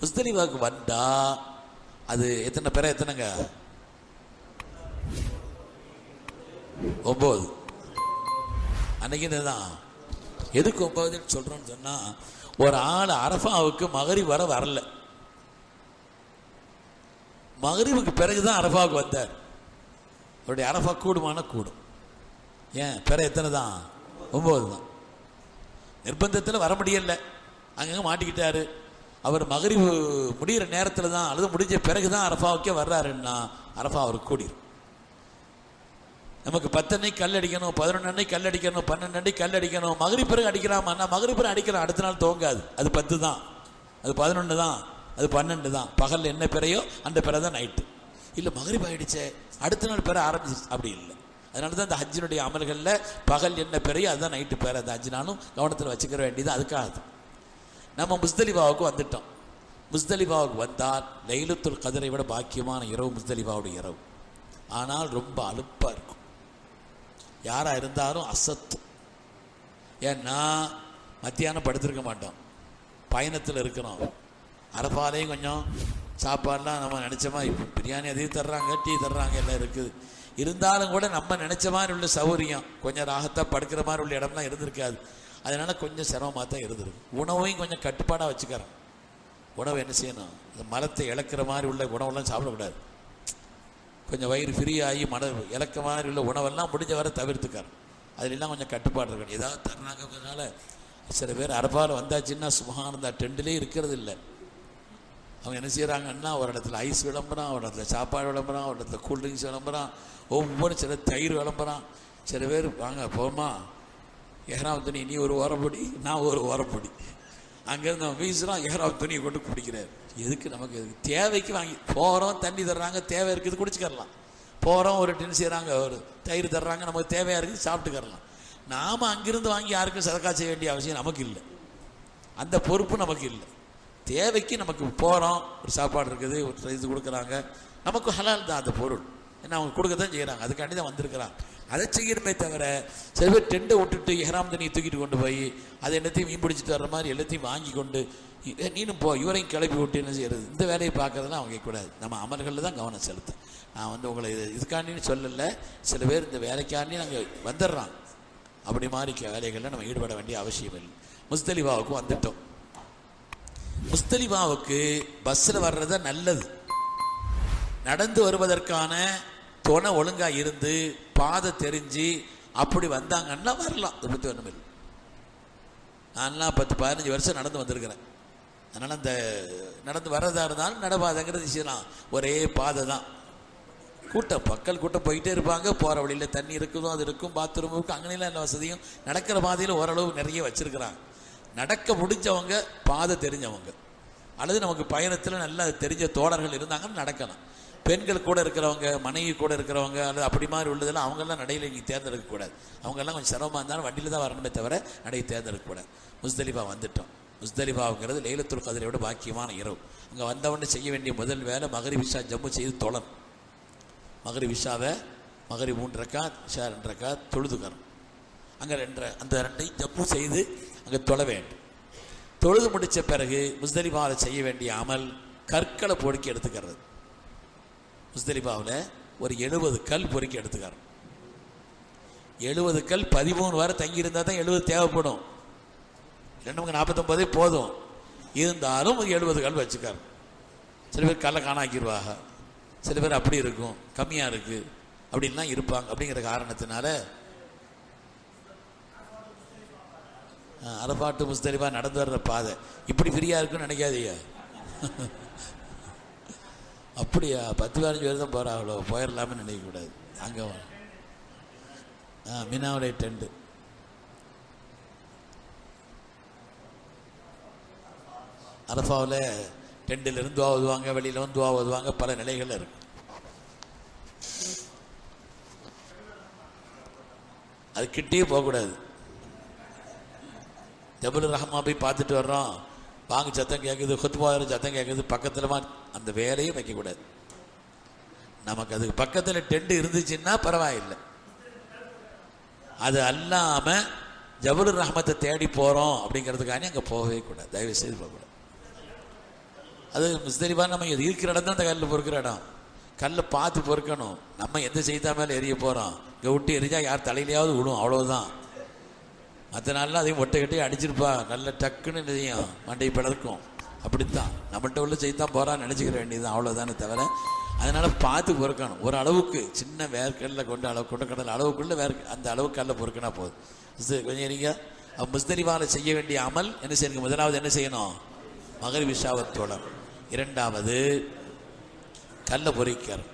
முஸ்தலிபாவுக்கு வந்தா அது எத்தனை பேரை எத்தனைங்க? ஒம்பது. அன்னைக்கு தான் எதுக்கு ஒம்பதுன்னு சொல்கிறோன்னு சொன்னால் ஒரு ஆள் அரஃபாவுக்கு மகரி வர வரல. மகரிவுக்கு பிறகுதான் அரஃபாவுக்கு வந்தார். அவருடைய அரஃபா கூடுமான கூடும். ஏன்? பிற எத்தனை தான் ஒம்பது தான் நிர்பந்தத்தில் வர முடியல. அங்கங்கே மாட்டிக்கிட்டாரு. அவர் மகரிவு முடிகிற நேரத்தில் தான் அல்லது முடிஞ்ச பிறகு தான் அரஃபாவுக்கே வர்றாருன்னா அரஃபா அவருக்கு கூடிரும். நமக்கு பத்து அன்னைக்கு கல் அடிக்கணும் பதினொன்று அன்னைக்கு கல் அடிக்கணும் பன்னெண்டு அன்னைக்கு கல் அடிக்கணும் மகரி பிறகு அடிக்கலாமா மகரி பிறகு அடிக்கலாம் அடுத்த நாள் துவங்காது அது பத்து தான் அது பதினொன்று தான் அது பன்னெண்டு தான் பகல் என்ன பிறையோ அந்த பிறை தான் நைட்டு. இல்லை மகரிப் ஆகிடுச்சே அடுத்த நாள் பிற ஆரம்பிச்சு அப்படி இல்லை. அதனால தான் இந்த ஹஜ்ஜினுடைய அமல்களில் பகல் என்ன பிறையோ அதுதான் நைட்டு பேர் அந்த ஹஜ்ஜினாலும் கவனத்தில் வச்சுக்கிற வேண்டியது அதுக்காக அது. நம்ம முஸ்தலிபாவுக்கு வந்துட்டோம். முஸ்தலிபாவுக்கு வந்தால் லைலத்துல் கதிரை விட பாக்கியமான இரவு முஸ்தலிபாவுடைய இரவு. ஆனால் ரொம்ப அலுப்பாக இருக்கும். யாராக இருந்தாலும் அசத்தும் ஏன்னா மத்தியானம் படுத்திருக்க மாட்டோம். பயணத்தில் இருக்கிறோம் அரப்பாலையும் கொஞ்சம் சாப்பாடெலாம் நம்ம நினச்ச மாதிரி இப்போ பிரியாணி அதையும் தர்றாங்க டீ தர்றாங்க எல்லாம் இருக்குது. இருந்தாலும் கூட நம்ம நினச்ச மாதிரி உள்ள சௌகரியம் கொஞ்சம் ராகத்தாக படுக்கிற மாதிரி உள்ள இடம்லாம் இருந்திருக்காது. அதனால கொஞ்சம் சிரமமாக தான் இருந்திருக்கு. உணவையும் கொஞ்சம் கட்டுப்பாடாக வச்சுக்கிறேன். உணவு என்ன செய்யணும்? இந்த மரத்தை இழக்கிற மாதிரி உள்ள உணவெல்லாம் சாப்பிடக்கூடாது. கொஞ்சம் வயிறு ஃப்ரீயாகி மன இழக்க மாதிரி உள்ள உணவெல்லாம் முடிஞ்ச வரை தவிர்த்துக்கிறேன். அதுலாம் கொஞ்சம் கட்டுப்பாடு இருக்கணும். ஏதாவது தருணாங்கிறதுனால சில பேர் அரப்பால் வந்தாச்சுன்னா சுமகானந்தா டெண்டிலே இருக்கிறது இல்லை. அவங்க என்ன செய்கிறாங்கன்னா ஒரு இடத்துல ஐஸ் விளம்பரம் ஒரு இடத்துல சாப்பாடு விளம்பரம் ஒரு இடத்துல கூல்ட்ரிங்க்ஸ் விளம்பரம் ஒவ்வொரு சில தயிர் விளம்பரம். சில பேர் வாங்க போமா ஏறாம் துணி நீ ஒரு ஓரப்பொடி நான் ஒரு ஓரப்பொடி. அங்கேருந்து அவன் வீசுகிறான் ஏறாம் துணியை கொண்டு குடிக்கிறார். எதுக்கு நமக்கு எதுக்கு? தேவைக்கு வாங்கி போகிறோம் தண்ணி தர்றாங்க தேவை இருக்குது குடிச்சுக்கரலாம் போகிறோம் ஒரு டின் செய்கிறாங்க ஒரு தயிர் தர்றாங்க நமக்கு தேவையாக இருக்குது சாப்பிட்டுக்கரலாம் நாம் அங்கிருந்து வாங்கி யாருக்கும் சதக்கா செய்ய வேண்டிய அவசியம் நமக்கு இல்லை. அந்த பொறுப்பு நமக்கு இல்லை. தேவைக்கு நமக்கு போகிறோம் ஒரு சாப்பாடு இருக்குது ஒரு இது கொடுக்குறாங்க. நமக்கு ஹலால் தான் அந்த பொருள். ஏன்னா அவங்க கொடுக்க தான் செய்கிறாங்க அதுக்காண்டி தான் வந்திருக்கிறாங்க அதை செய்யணுமே தவிர சில பேர் டெண்டை விட்டுட்டு எஹராம் தண்ணியை தூக்கிட்டு கொண்டு போய் அதை எல்லாத்தையும் மீன் பிடிச்சிட்டு வர்ற மாதிரி எல்லாத்தையும் வாங்கி கொண்டு நீனும் போ இவரையும் கிளப்பி விட்டு என்ன செய்யறது? இந்த வேலையை பார்க்கறதுலாம் அவங்க கூடாது நம்ம அமல்களில் தான் கவனம் செலுத்த நான் வந்து உங்களை இது இதுக்காண்டின்னு சொல்லலை. சில பேர் இந்த வேலைக்காண்டி நாங்கள் வந்துடுறான் அப்படி மாதிரி வேலைகளில் நம்ம ஈடுபட வேண்டிய அவசியம் இல்லை. முஸ்தலிபாவுக்கும் வந்துட்டோம். முஸ்தலிபாவுக்கு பஸ்ஸில் வர்றது நல்லது. நடந்து வருவதற்கான துணை ஒழுங்காக இருந்து பாதை தெரிஞ்சு அப்படி வந்தாங்கன்னா வரலாம். அதை பற்றி ஒன்றும் நான்லாம் பத்து பதினஞ்சு வருஷம் நடந்து வந்திருக்கிறேன். அதனால் அந்த நடந்து வர்றதா இருந்தாலும் நடப்பாதைங்கிறது செய்யலாம் ஒரே பாதை தான். கூட்டம் பக்கல் கூட்டம் போயிட்டே இருப்பாங்க. போகிற வழியில் தண்ணி இருக்குதோ அது இருக்கும். பாத்ரூம் இருக்கும். அங்கனையெல்லாம் எல்லா வசதியும் நடக்கிற பாதையில் ஓரளவு நிறைய வச்சுருக்கிறாங்க. நடக்க முடிஞ்சவங்க பாதை தெரிஞ்சவங்க. அல்லது நமக்கு பயணத்தில் நல்லா தெரிஞ்ச தோழர்கள் இருந்தாங்கன்னு நடக்கலாம். பெண்கள் கூட இருக்கிறவங்க மனைவி கூட இருக்கிறவங்க அல்லது அப்படி மாதிரி உள்ளதெல்லாம் அவங்கெல்லாம் நடையில் நீங்கள் தேர்ந்தெடுக்கக்கூடாது அவங்கெல்லாம் கொஞ்சம் சிரமமாக இருந்தாலும் வண்டியில் தான் வரணுமே தவிர நடையை தேர்ந்தெடுக்கக்கூடாது முஸ்தலிஃபா வந்துட்டோம். முஸ்தலிஃபாங்கிறது லைலத்துல் கதிரை விட பாக்கியமான இரவு. அங்கே வந்தவொடனே செய்ய வேண்டிய முதல் வேலை மகரி விஷா ஜம்மு செய்து தொழன் மகரி விஷாவை மகரி மூன்று ரக்கா ரெண்டரைக்கா ரெண்டு தொழுதுக்கணும். அங்கே ரெண்டு அந்த ரெண்டையும் ஜம்மு செய்து அங்கே தொழ வேண்டும். தொழுது முடித்த பிறகு முஸ்தலிபாவில் செய்ய வேண்டிய அமல் கற்களை பொறுக்கி எடுத்துக்கிறது. முஸ்தலிபாவில் ஒரு எழுபது கல் பொறுக்கி எடுத்துக்கிறோம் எழுபது கல் பதிமூணு வாரம் தங்கியிருந்தால் தான் எழுபது தேவைப்படும். ரெண்டு நாற்பத்தொம்பதே போதும். இருந்தாலும் எழுபது கல் வச்சுக்காரு. சில பேர் கல்லை காணாக்கிடுவாங்க. சில பேர் அப்படி இருக்கும் கம்மியாக இருக்குது அப்படின்லாம் இருப்பாங்க. அப்படிங்கிற காரணத்தினால அரபாட்டு முஸ்தலிஃபா நடந்து வர்ற பாதை. இப்படி ஃப்ரீயாக இருக்குன்னு நினைக்காதீங்க. அப்படியா? பத்து பதினஞ்சு பேர் தான் போகிறாங்களோ போயிடலாமே நினைக்கக்கூடாது அங்கே ஆ மீனாவுடைய டெண்டு அரஃபாவில் டெண்டில் இருந்து துவா ஓதுவாங்க வெளியில் வந்து துவா ஓதுவாங்க பல நிலைகள் இருக்கு. அது கிட்டே போகக்கூடாது. ஜபுல் ரஹ்மா போய் பார்த்துட்டு வர்றோம். வாங்க சத்தம் கேட்குது குத்துபாதர் சத்தம் கேட்குது பக்கத்தில் அந்த வேலையும் வைக்கக்கூடாது நமக்கு அதுக்கு பக்கத்தில் டென்ட் இருந்துச்சுன்னா பரவாயில்லை. அது அல்லாமல் ஜபுல் ரஹ்மத்தை தேடி போகிறோம் அப்படிங்கிறதுக்காண்டி அங்கே போகவே கூடாது. தயவு செய்து போகக்கூடாது அது முஸ்தலிபா நம்ம இருக்கிற இடம் தான் அந்த கல்லில் பொறுக்கிற இடம். கல்லை பார்த்து பொறுக்கணும். நம்ம எந்த செய்தா மேலே எரிய போகிறோம் இங்கே விட்டு எரிஞ்சால் யார் தலையிலையாவது விடும் அவ்வளோதான் மற்ற நாளில் அதையும் ஒட்டை கட்டி அடிச்சிருப்பா. நல்ல டக்குன்னு என்ன செய்யும் மண்டை பிளக்கும் அப்படித்தான். நம்மள்கிட்ட உள்ள செய்தான் போகிறான்னு நினச்சிக்கிற வேண்டியதுதான். அவ்வளோதானே தவிர அதனால் பார்த்து பொறுக்கணும். ஒரு அளவுக்கு சின்ன வேர்க்கல்ல கொண்டு அளவு கொண்ட கடல் அளவுக்குள்ள வேர் அந்த அளவுக்கு கல்ல பொறுக்கினா போதும். கொஞ்சம் கொஞ்சம் இருங்க. முஸ்தரிவால் செய்ய வேண்டிய அமல் என்ன செய்யணும்? முதலாவது என்ன செய்யணும்? மகர் விஷாவத்தோழம் இரண்டாவது கல்லை பொறிக்கிறோம்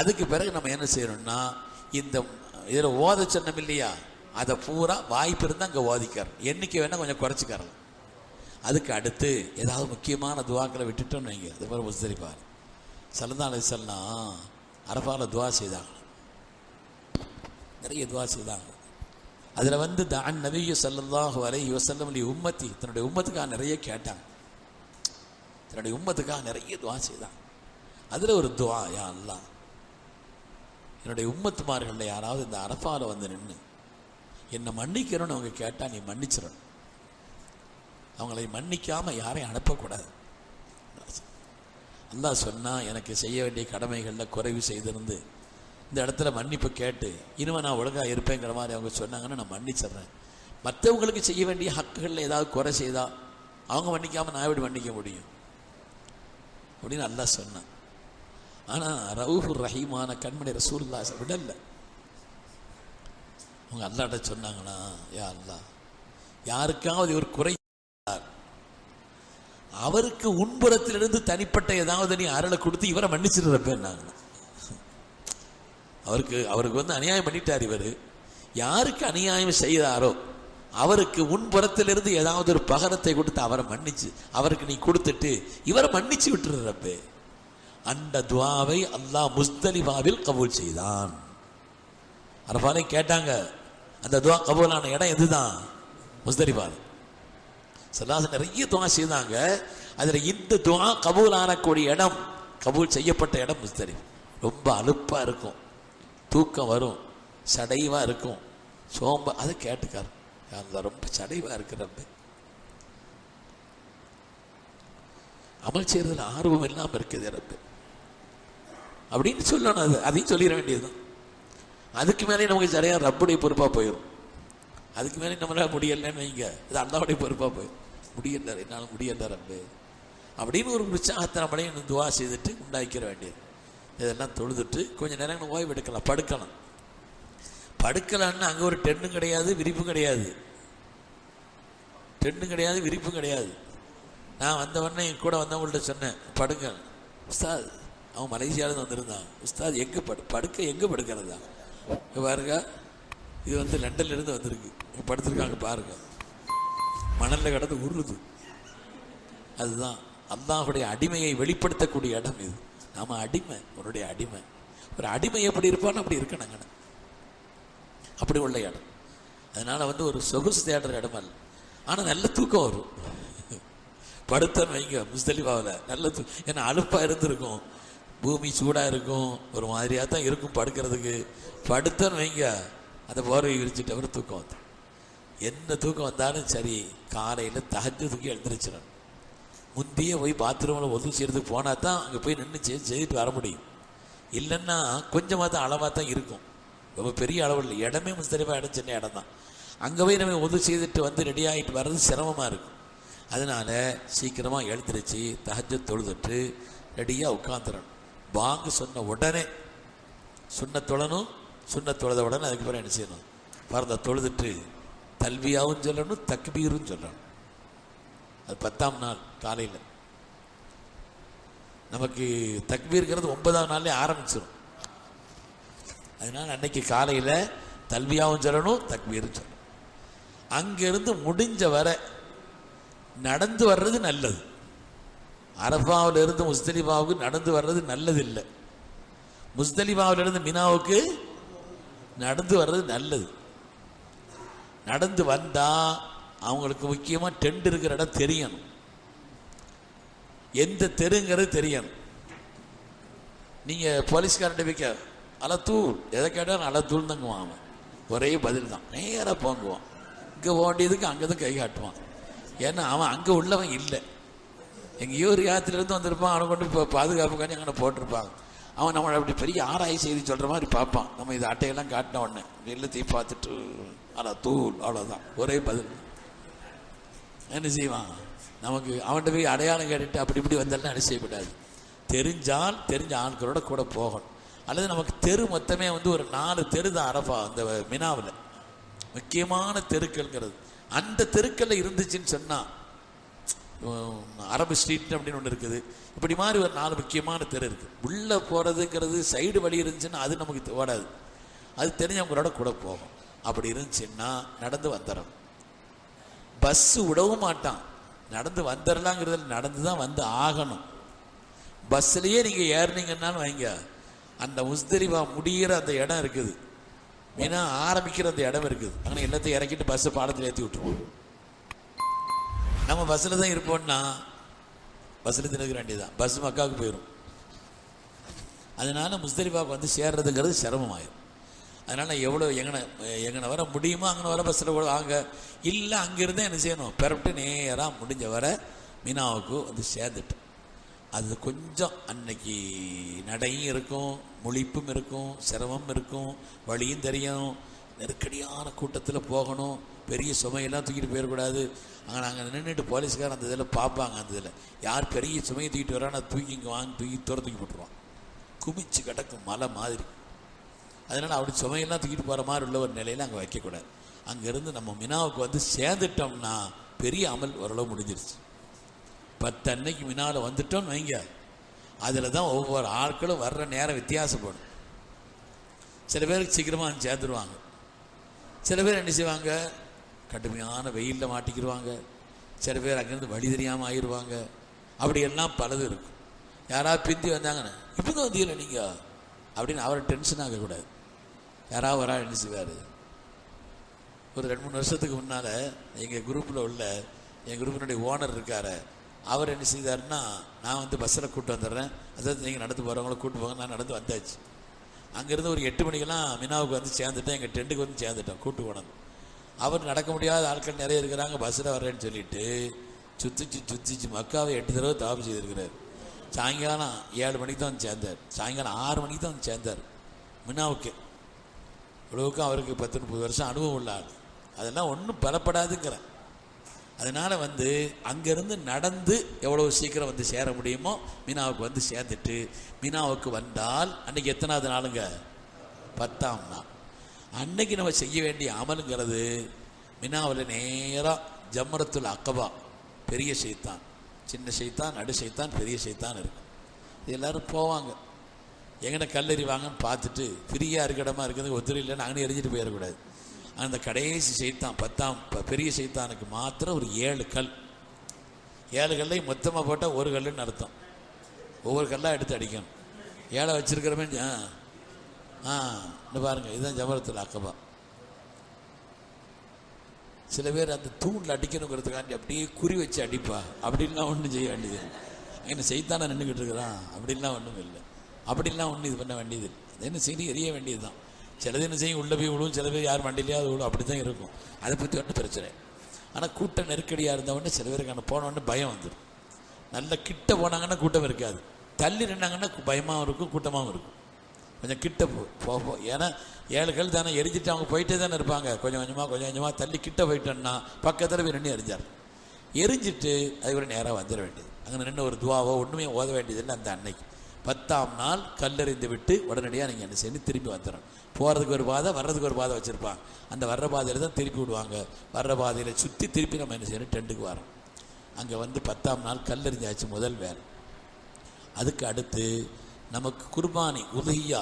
அதுக்கு பிறகு நம்ம என்ன செய்யணும்னா இந்த இதில் ஓத சொன்னோம் இல்லையா? அதை பூரா வாய்ப்பு இருந்தால் அங்கே ஓதிக்கார் எண்ணிக்கை வேணால் கொஞ்சம் குறைச்சிக்காரலாம் அதுக்கு அடுத்து ஏதாவது முக்கியமான துவாக்களை விட்டுட்டோம்னு வைங்க. அது மாதிரி முஸ்தலிப்பார். சல்லா அலிசல்லாம் அரபால துவா செய்தாங்க. நிறைய துவா செய்தாங்க. அதில் வந்து தான் நபிய சல்லல்லாஹு வரை வஸல்லம் லி உம்மத்தி தன்னுடைய உம்மத்துக்காக நிறைய கேட்டாங்க. தன்னுடைய உம்மத்துக்காக நிறைய துவா செய்தாங்க. அதில் ஒரு துவா யா அல்லா என்னுடைய உம்மத்துமார்களில் யாராவது இந்த அரபால வந்து நின்று என்னை மன்னிக்கிறோன்னு அவங்க கேட்டால் நீ மன்னிச்சிடணும் அவங்களை மன்னிக்காமல் யாரையும் அனுப்பக்கூடாது. அல்லாஹ் சொன்னால் எனக்கு செய்ய வேண்டிய கடமைகளில் குறைவு செய்திருந்து இந்த இடத்துல மன்னிப்பு கேட்டு இனிமே நான் ஒழுங்கா இருப்பேங்கிற மாதிரி அவங்க சொன்னாங்கன்னு நான் மன்னிச்சிடுறேன். மற்றவங்களுக்கு செய்ய வேண்டிய ஹக்குகளில் ஏதாவது குறை செய்தா அவங்க மன்னிக்காமல் நான் எப்படி மன்னிக்க முடியும்? அப்படின்னு அல்லாஹ் சொன்னான். ஆனால் ரவுஃபுர் ரஹீமான கண்மணி ரசூல்லா விடலை. அவங்க அல்லாட்ட சொன்னாங்கன்னா யா அல்லாஹ் யாருக்காவது இவர் குறை அவருக்கு உன்புறத்திலிருந்து தனிப்பட்ட ஏதாவது நீ அருளை கொடுத்து இவரை மன்னிச்சிடுறப்பேன்னாங்க அவருக்கு அவருக்கு வந்து அநியாயம் பண்ணிட்டார் இவர். யாருக்கு அநியாயம் செய்தாரோ அவருக்கு உன்புறத்திலிருந்து ஏதாவது ஒரு பகரத்தை கொடுத்து அவரை மன்னிச்சு அவருக்கு நீ கொடுத்துட்டு இவரை மன்னிச்சு விட்டுறப்பே அந்த துவாவை அல்லாஹ் முஸ்தலிபாவில் கபூல் செய்தான். அரபாலே கேட்டாங்க அந்த துவா கபூலான இடம் எதுதான்? முஸ்தலிபால் சல்லாசு நிறைய துவா செய்தாங்க. அதில் இந்த துவா கபூல் ஆனக்கூடிய இடம் கபூல் செய்யப்பட்ட இடம் முஸ்தரி. ரொம்ப அலுப்பாக இருக்கும். தூக்கம் வரும். சடைவாக இருக்கும். சோம்ப அதை கேட்டுக்கார். அந்த ரொம்ப சடைவாக இருக்கிறப்ப அமல் செய்கிறதுல ஆர்வம் இல்லாமல் இருக்குது இறப்பு. அப்படின்னு சொல்லணும் அது. அதையும் சொல்லிட வேண்டியதுதான். அதுக்கு மேலே நமக்கு சரியா ரப்புடைய பொறுப்பாக போயிடும் அதுக்கு மேலே நம்மளால் முடியலன்னு வைங்க. இது அல்லாவுடைய பொறுப்பாக போயிடும் முடியல என்னால் முடியல ரப்பு. அப்படின்னு ஒரு உற்சாகத்தை நம்மளே துவா செய்துட்டு உண்டாக்கிற வேண்டியது. இதெல்லாம் தொழுதுட்டு கொஞ்சம் நேரம் ஓய்வு எடுக்கலாம். படுக்கலாம். படுக்கலான்னு அங்கே ஒரு டென்னும் கிடையாது விரிப்பும் கிடையாது. டென்னும் கிடையாது விரிப்பும் கிடையாது. நான் வந்தவொடனே என் கூட வந்தவங்கள்ட்ட சொன்னேன் படுங்க. உஸ்தாத் அவன் மலேசியாவிலேருந்து வந்திருந்தான். உஸ்தாத் எங்கே படு படுக்க எங்கே படுக்கிறதா? பாருங்க. இது வந்து லண்டன்ல இருந்து வந்திருக்கு. படுத்துருக்காங்க படுத்திருக்காங்க பாருங்க. மணல்ல கிடந்து உருளுது. அதுதான் அல்லாஹுடைய அடிமையை வெளிப்படுத்தக்கூடிய இடம் இது. நாம அடிமை உன்னுடைய அடிமை. ஒரு அடிமை எப்படி இருப்பான்னு அப்படி இருக்கணுங்க அப்படி உள்ள இடம். அதனால வந்து ஒரு சொகுசு தேடுற இடம் அல்ல. ஆனா நல்ல தூக்கம் வரும். படுத்தன்னு வைங்க முஸ்தலிபாவில் நல்ல தூ ஏன்னா அலுப்பாக இருந்திருக்கும். பூமி சூடாக இருக்கும் ஒரு மாதிரியாக தான் இருக்கும் படுக்கிறதுக்கு. படுத்தன்னு வைங்க. அந்த போர்வை விரிச்சிட்டு அவர் தூக்கம் வந்து என்ன தூக்கம் வந்தாலும் சரி காலையில் தகஜத்துக்கு எழுந்திரிச்சிடணும். முந்தையே போய் பாத்ரூமில் ஒதுவு செய்யறதுக்கு போனால் தான் அங்கே போய் நின்று செய்து செய்துட்டு வர முடியும். இல்லைன்னா கொஞ்சமாக தான் அளவாக தான் இருக்கும். ரொம்ப பெரிய அளவு இல்லை. இடமே முஸ்தலிஃபா இடம் சின்ன இடம் தான். அங்கே போய் நம்ம ஒது செய்துட்டு வந்து ரெடி ஆகிட்டு வர்றது சிரமமாக இருக்கும். அதனால் சீக்கிரமாக எழுந்திரிச்சு தகஜ தொழுதுட்டு ரெடியாக உட்காந்துடணும் வாங்க சொன்ன உடனே சுண்ண தொழணும் சுண்ண தொழுத உடனே அதுக்கு பிறகு என்ன செய்யணும்? பரந்த தொழுதுட்டு தல்வியாகவும் சொல்லணும் தக்பீரும் சொல்லணும். அது பத்தாம் நாள் காலையில். நமக்கு தக்பீர்ங்கிறது ஒன்பதாம் நாள்லேயே ஆரம்பிச்சிடும் அதனால் அன்னைக்கு காலையில் தல்வியாகவும் சொல்லணும் தக்பீரும் சொல்லணும். அங்கேருந்து முடிஞ்ச வரை நடந்து வர்றது நல்லது. அரபாவிலிருந்து முஸ்தலிபாவுக்கு நடந்து வர்றது நல்லது இல்லை இருந்து மினாவுக்கு நடந்து வர்றது நல்லது. நடந்து வந்தா அவங்களுக்கு முக்கியமாக டென்ட் இருக்கிற இடம் தெரியணும். எந்த தெருங்கிறது தெரியணும். நீங்கள் போலீஸ்காரன் வைக்க அலத்தூள். எதை கேட்டாலும் அலத்தூள் தங்குவான் அவன். ஒரே பதில் தான். நேராக போங்குவான். இங்கே போக அங்கே தான் கை காட்டுவான். ஏன்னா அவன் அங்கே உள்ளவன் இல்லை. எங்கேயோ ஒரு யாத்திரிலேருந்து வந்திருப்பான் அவனை கொண்டு இப்போ பாதுகாப்புக்காண்டி அங்கே போட்டிருப்பாங்க. அவன் நம்மளை அப்படி பெரிய ஆராய் செய்தி சொல்கிற மாதிரி பார்ப்பான். நம்ம இது அட்டையெல்லாம் காட்டின உடனே எல்லாத்தையும் பார்த்துட்டு அட தூள் அவ்வளோதான் ஒரே பதில். என்ன செய்வான்? நமக்கு அவன்கிட்ட போய் அடையாளம் கேட்டுட்டு அப்படி இப்படி வந்தாலும் என்ன செய்யக்கூடாது? தெரிஞ்சால் தெரிஞ்ச ஆண்களோட கூட போகணும். அல்லது நமக்கு தெரு மொத்தமே வந்து ஒரு நாலு தெரு தான் அரபா அந்த மினாவில். முக்கியமான தெருக்கள்ங்கிறது. அந்த தெருக்களில் இருந்துச்சுன்னு சொன்னால் அரபு ஸ்ட்ரீட் அப்படின்னு ஒன்று இருக்குது. இப்படி மாதிரி ஒரு நாலு முக்கியமான தெரு இருக்குது உள்ளே போகிறதுங்கிறது சைடு வழி இருந்துச்சுன்னா அது நமக்கு ஓடாது. அது தெரிஞ்சவங்களோட கூட போகும். அப்படி இருந்துச்சுன்னா நடந்து வந்துடணும். பஸ்ஸு விடவும் மாட்டான். நடந்து வந்துடலாங்கிறதுல நடந்து தான் வந்து ஆகணும். பஸ்ஸுலேயே நீங்கள் ஏறினீங்கன்னாலும் வைங்க. அந்த முஸ்தரிவா முடிகிற அந்த இடம் இருக்குது. மீனா ஆரம்பிக்கிற அந்த இடம் இருக்குது. அங்கே எல்லாத்தையும் இறக்கிட்டு பஸ்ஸை பாடத்தில் ஏற்றி விட்டுருவோம். நம்ம பஸ்ஸில் தான் இருப்போம்னா பஸ்ஸில் திறக்க வேண்டியதுதான் பஸ் மக்காவுக்கு போயிடும் அதனால் முஸ்தலிஃபாவுக்கு வந்து சேர்றதுங்கிறது சிரமமாயிடும் அதனால் எவ்வளோ எங்கனை எங்கனை வர முடியுமோ அங்கே வர பஸ்ஸில் கூட வாங்க. இல்லை அங்கேருந்தே என்ன செய்யணும்? பிறப்பிட்டு நேராக முடிஞ்ச வர மீனாவுக்கு வந்து சேர்ந்துட்டேன். அது கொஞ்சம் அன்னைக்கு நடையும் இருக்கும் முழிப்பும் இருக்கும் சிரமம் இருக்கும் வழியும் தெரியும். நெருக்கடியான கூட்டத்தில் போகணும். பெரிய சுமையெல்லாம் தூக்கிட்டு போயிடக்கூடாது. அங்கே நாங்கள் நின்றுட்டு போலீஸ்காரன் அந்த இதில் பார்ப்பாங்க அந்த இதில். யார் பெரிய சுமையை தூக்கிட்டு வரானோ தூக்கி இங்கே வாங்கி தூக்கி தூர தூக்கி போட்டுருவான். குமிச்சு கிடக்கும் மலை மாதிரி. அதனால் அப்படி சுமையெல்லாம் தூக்கிட்டு போகிற மாதிரி உள்ள ஒரு நிலையில் அங்கே வைக்கக்கூடாது. அங்கேருந்து நம்ம மினாவுக்கு வந்து சேர்ந்துட்டோம்னா பெரிய அமல் ஓரளவு முடிஞ்சிருச்சு. பத்து அன்னைக்கு மினாவில் வந்துட்டோம்னு வைங்க. அதில் தான் ஒவ்வொரு ஆட்களும் வர்ற நேரம் வித்தியாசப்படும். சில பேருக்கு சீக்கிரமாக சேர்ந்துருவாங்க. சில பேர் என்ன செய்வாங்க? கடுமையான வெயிலில் மாட்டிக்கிடுவாங்க சில பேர் அங்கேருந்து வழி தெரியாமல் ஆயிடுவாங்க அப்படியெல்லாம் பலது இருக்கும். யாராவது பிந்தி வந்தாங்கன்னு இப்போ தான் வந்தீங்களா நீங்கள் அப்படின்னு அவரை டென்ஷன் ஆகக்கூடாது யாராவது வரா என்ன செய்வார்? ஒரு ரெண்டு மூணு வருஷத்துக்கு முன்னால் எங்கள் குரூப்பில் உள்ள எங்கள் குரூப்பினுடைய ஓனர் இருக்கார். அவர் என்ன செய்தாருன்னா நான் வந்து பஸ்ஸில் கூப்பிட்டு வந்துடுறேன். அதாவது நீங்கள் நடந்து போகிறவங்கள கூப்பிட்டு போங்க நான் நடந்து வந்தாச்சு. அங்கேருந்து ஒரு எட்டு மணிக்கெல்லாம் மினாவுக்கு வந்து சேர்ந்துட்டேன். எங்கள் டென்ட்டுக்கு வந்து சேர்ந்துட்டோம் கூட்டு போனது. அவர் நடக்க முடியாத ஆட்கள் நிறைய இருக்கிறாங்க பஸ்ஸில் வர்றேன்னு சொல்லிட்டு சுத்திச்சு சுத்திச்சு மக்காவை எட்டு தடவை தாப்பு செய்திருக்கிறார். சாயங்காலம் ஏழு மணிக்கு தான் வந்து சேர்ந்தார். சாயங்காலம் ஆறு மணிக்கு தான் வந்து சேர்ந்தார் மினாவுக்கு. இவ்வளவுக்கும் அவருக்கு பத்து முப்பது வருஷம் அனுபவம் உள்ள ஆள். அதெல்லாம் ஒன்றும் பலப்படாதுங்கிறேன். அதனால வந்து அங்கேருந்து நடந்து எவ்வளவு சீக்கிரம் வந்து சேர முடியுமோ மீனாவுக்கு வந்து சேர்ந்துட்டு மீனாவுக்கு வந்தால் அன்னைக்கு எத்தனாவது நாளுங்க? பத்தாம் நாள். அன்னைக்கு நம்ம செய்ய வேண்டிய அமலுங்கிறது மினாவில் நேராக ஜம்மரத்துல் அக்கபா பெரிய சைத்தான். சின்ன சைத்தான் நடு சைத்தான் பெரிய சைத்தான் இருக்கும் இது எல்லாரும் போவாங்க. எங்கன கல்லெறிவாங்கன்னு பார்த்துட்டு ஃப்ரீயாக இருக்க இடமா இருக்கிறது ஒத்துரு இல்லைன்னு அங்கே எரிஞ்சிட்டு போயிடக்கூடாது அந்த கடைசி செய்தான் பத்தாம் ப- பெரிய செய்தானுக்கு மாத்திரம் ஒரு ஏழு கல். ஏழு கல்லையும் மொத்தமாக போட்டால் ஒரு கல்லுன்னு அர்த்தம். ஒவ்வொரு கல்லாக எடுத்து அடிக்கணும். ஏழை வச்சிருக்கிறமே ஆ ஆ இன்னும் பாருங்கள் இதுதான் ஜபரத்தில் அக்கபா. சில பேர் அந்த தூணில் அடிக்கணுங்கிறதுக்காண்டி அப்படியே குறி வச்சு அடிப்பா. அப்படின்லாம் ஒன்றும் செய்ய வேண்டியது என்ன செய்தானே நின்றுக்கிட்டு இருக்கிறான். அப்படின்லாம் ஒன்றும் இல்லை. அப்படின்லாம் ஒன்றும் இது பண்ண வேண்டியது என்ன செய்தி? எரிய வேண்டியது தான் சிலது என்ன செய்யும் உள்ளே போய் விழுவும் சில பேர் யார் மண்டிலையாவது விழும் அப்படி தான் இருக்கும். அதை பற்றி ஒன்றும் பிரச்சனை ஆனால் கூட்டம் நெருக்கடியாக இருந்தவொடனே சில பேருக்கு அங்கே பயம் வந்துடும் நல்ல கிட்ட போனாங்கன்னா கூட்டம் இருக்காது. தள்ளி நின்னாங்கன்னா பயமாகவும் இருக்கும் கூட்டமாகவும் இருக்கும். கொஞ்சம் கிட்ட போ போ ஏன்னா ஏழு கல் தானே எரிஞ்சிட்டு அவங்க போயிட்டே தானே இருப்பாங்க. கொஞ்சம் கொஞ்சமாக கொஞ்சம் கொஞ்சமாக தள்ளி கிட்ட போயிட்டோன்னா பக்கத்தில் போய் நின்று எரிஞ்சார். எரிஞ்சிட்டு அதுக்கப்புறம் நேராக வந்துட வேண்டியது. அங்கே நின்று ஒரு துவாவோ ஒன்றுமே ஓத வேண்டியதில்லை அந்த அன்னைக்கு. பத்தாம் நாள் கல்லறிந்து விட்டு உடனடியாக நீங்கள் என்ன செய்யணும்? திரும்பி வந்துடணும். போகிறதுக்கு ஒரு பாதை வர்றதுக்கு ஒரு பாதை வச்சுருப்பாங்க அந்த வர்ற பாதையில் தான் திருப்பி விடுவாங்க. வர்ற பாதையில் சுற்றி திருப்பி நம்ம என்ன செய்யணும்? டென்ட்டுக்கு வரோம் அங்கே வந்து பத்தாம் நாள் கல்லெறிஞ்சாச்சு முதல் வேலை அதுக்கு அடுத்து நமக்கு குர்பானி உதகியா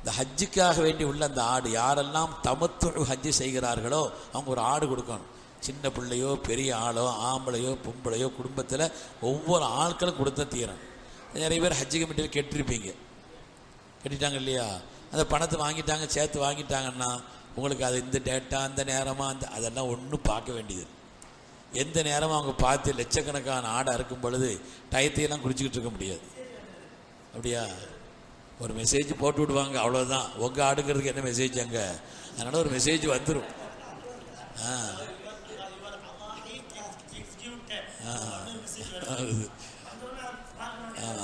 இந்த ஹஜ்ஜுக்காக வேண்டி உள்ள அந்த ஆடு யாரெல்லாம் தமத்துழு ஹஜ்ஜு செய்கிறார்களோ அவங்க ஒரு ஆடு கொடுக்கணும். சின்ன பிள்ளையோ பெரிய ஆளோ ஆம்பளையோ பொம்பளையோ குடும்பத்தில் ஒவ்வொரு ஆட்களும் கொடுத்த தீரன் நிறைய பேர் ஹஜ்ஜு கமிட்டியில் கெட்டிருப்பீங்க. கட்டிட்டாங்க இல்லையா? அந்த பணத்தை வாங்கிட்டாங்க சேர்த்து வாங்கிட்டாங்கன்னா உங்களுக்கு அது இந்த டேட்டா அந்த நேரமாக அந்த அதெல்லாம் ஒன்றும் பார்க்க வேண்டியது. எந்த நேரமும் அவங்க பார்த்து லட்சக்கணக்கான ஆடை அறுக்கும் பொழுது டயத்தையெல்லாம் குடிச்சிக்கிட்டு இருக்க முடியாது. அப்படியா? ஒரு மெசேஜ் போட்டு விடுவாங்க அவ்வளோதான் உங்கள் ஆடுங்கிறதுக்கு என்ன மெசேஜ் அங்கே? அதனால் ஒரு மெசேஜ் வந்துடும் ஆ. ஆ. ஆகுது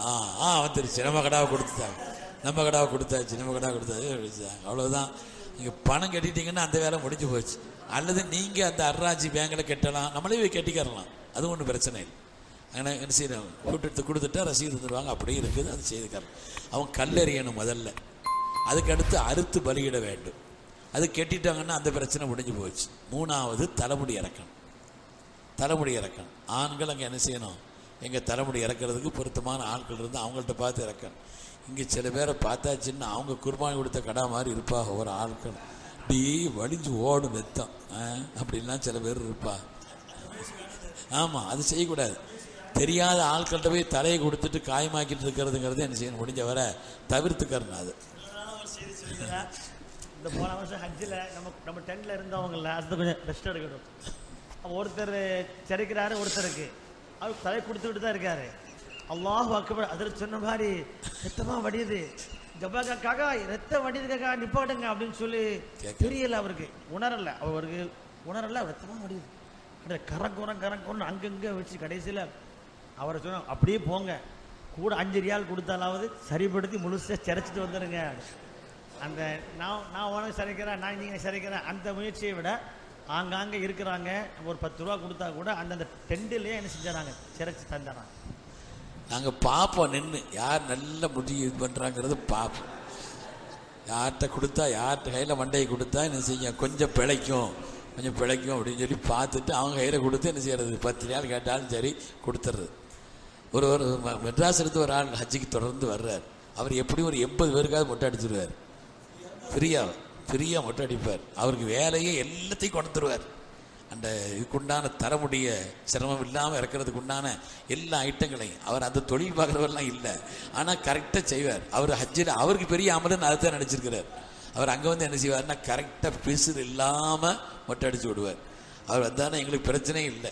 ஆ ஆ வந்துருச்சு. நம்ம கடாவை கொடுத்துட்டாங்க. நம்ம கடாவை கொடுத்தாச்சு நம்ம கடாவை கொடுத்தாச்சு அவ்வளோதான் நீங்கள் பணம் கட்டிட்டீங்கன்னா அந்த வேலை முடிஞ்சு போச்சு. அல்லது நீங்கள் அந்த அர்ராஜி பேங்கில் கட்டலாம் நம்மளே போய் கட்டிக்கிறலாம் அது ஒன்றும் பிரச்சனை இல்லை. ஆனால் என்ன செய்யணும் கூட்டத்து கொடுத்துட்டா ரசீது தருவாங்க அப்படியே இருக்குது அது செய்துக்கலாம் அவன் கல்லறியணும் முதல்ல. அதுக்கடுத்து அறுத்து பலியிட வேண்டும். அது கெட்டிட்டாங்கன்னா அந்த பிரச்சனை முடிஞ்சு போச்சு. மூணாவது தலைமுடி இறக்கணும். தலைமுடி இறக்கணும். ஆண்கள் அங்கே என்ன செய்யணும்? எங்கள் தலைமுடி இறக்கிறதுக்கு பொருத்தமான ஆட்கள் இருந்து அவங்கள்ட்ட பார்த்து இறக்கணும். இங்கே சில பேரை பார்த்தாச்சுன்னா அவங்க குர்பானி கொடுத்த கடா மாதிரி இருப்பாங்க ஒரு ஆட்கள். இப்படி வலிஞ்சு ஓடும் மெத்தம். ஆ, அப்படின்லாம் சில பேர் இருப்பா. ஆமாம் அது செய்யக்கூடாது. தெரியாத ஆட்கள்கிட்ட போய் தலையை கொடுத்துட்டு காயமாக்கிட்டு இருக்கிறதுங்கிறது என்ன செய்யணும்? முடிஞ்ச வரை தவிர்த்துக்கறணும் அது. இந்த போன வருஷம் ஹஜ்ஜில் நம்ம நம்ம டென்ட்ல இருந்தவங்கள அது கொஞ்சம் ரெஸ்ட் எடுக்கணும். ஒருத்தர் சிறைக்கிறாரு ஒருத்தருக்கு. அவர் தலை கொடுத்துக்கிட்டு தான் இருக்காரு. அல்லாஹ் அக்பர் அதில் சொன்ன மாதிரி ரத்தமா வடியுது. ஜபாக்கா காக்கா ரத்தம் வடியுது காக்கா நிப்பாட்டுங்க அப்படின்னு சொல்லி. தெரியல அவருக்கு. உணரல. அவருக்கு உணரல ரத்தமா வடியுது. அப்படியே கரக்குறம் கரக்குறன்னு அங்கங்க வச்சு கடைசியில் அவரை சொன்ன அப்படியே போங்க. கூட அஞ்சு ரியால் கொடுத்தாலாவது சரிப்படுத்தி முழுசா சிரைச்சிட்டு வந்துடுங்க அந்த நான் நான் உனக்கு சிறைக்கிறேன் நான் நீங்கள் சிறைக்கிறேன். அந்த முயற்சியை விட ஆங்காங்கே இருக்கிறாங்க. ஒரு பத்து ரூபா கொடுத்தா கூட அந்தந்த டெண்டிலே என்ன செஞ்சாங்க சிரைச்சி தந்துடுறாங்க. நாங்கள் பார்ப்போம் நின்று யார் நல்ல முடி இது பண்ணுறாங்கிறது பார்ப்போம் யார்கிட்ட கொடுத்தா யார்கிட்ட கையில் மண்டையை கொடுத்தா என்ன செய்யும்? கொஞ்சம் பிழைக்கும். கொஞ்சம் பிழைக்கும் அப்படின்னு சொல்லி பார்த்துட்டு அவங்க கையில் கொடுத்து என்ன செய்கிறது பத்து நாள் கேட்டாலும் சரி கொடுத்துட்றது ஒரு ஒரு ம- மெட்ராஸ் எடுத்து ஒரு ஆள் ஹஜ்ஜிக்கு தொடர்ந்து வர்றார். அவர் எப்படியும் ஒரு எண்பது பேருக்காவது மொட்டை அடிச்சிருவார். ஃப்ரீயாக ஃப்ரீயாக மொட்டை அடிப்பார். அவருக்கு வேலையே எல்லாத்தையும் கொண்டுருவார் அந்த இதுக்குண்டான தரமுடைய சிரமம் இல்லாமல் இறக்கிறதுக்கு உண்டான எல்லா ஐட்டங்களையும். அவர் அந்த தொழில் பார்க்குறவரெல்லாம் இல்லை. ஆனால் கரெக்டாக செய்வார். அவர் ஹஜ்ஜில் அவருக்கு பெரிய அமலன் அதை தான் நினச்சிருக்கிறார். அவர் அங்கே வந்து என்ன செய்வார்னா கரெக்டாக பிசுறு இல்லாமல் மொட்டை அடித்து விடுவார். அவர் வந்தாலும் எங்களுக்கு பிரச்சனையே இல்லை.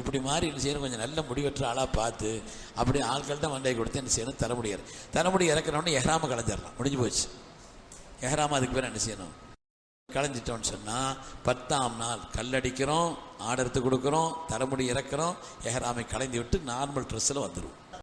இப்படி மாதிரி என்ன செய்யணும்? கொஞ்சம் நல்ல முடிவற்ற ஆளாக பார்த்து அப்படி ஆட்கள்கிட்ட மண்டையை கொடுத்து என்ன செய்யணும்? தலைமுடியார் தலைமுடி இறக்குறோடனே எஹ்ராம கலைஞ்சிடலாம். முடிஞ்சு போச்சு. எஹராமல் அதுக்கு பேர் என்ன செய்யணும்? களைஞ்சிட்டோம்னு சொன்னால் பத்தாம் நாள் கல்லடிக்கிறோம் ஆடர்த்து கொடுக்குறோம் தலைமுடி இறக்குறோம் எஹராமை கலைந்து விட்டு நார்மல் ட்ரெஸ்ஸில் வந்துடுவோம்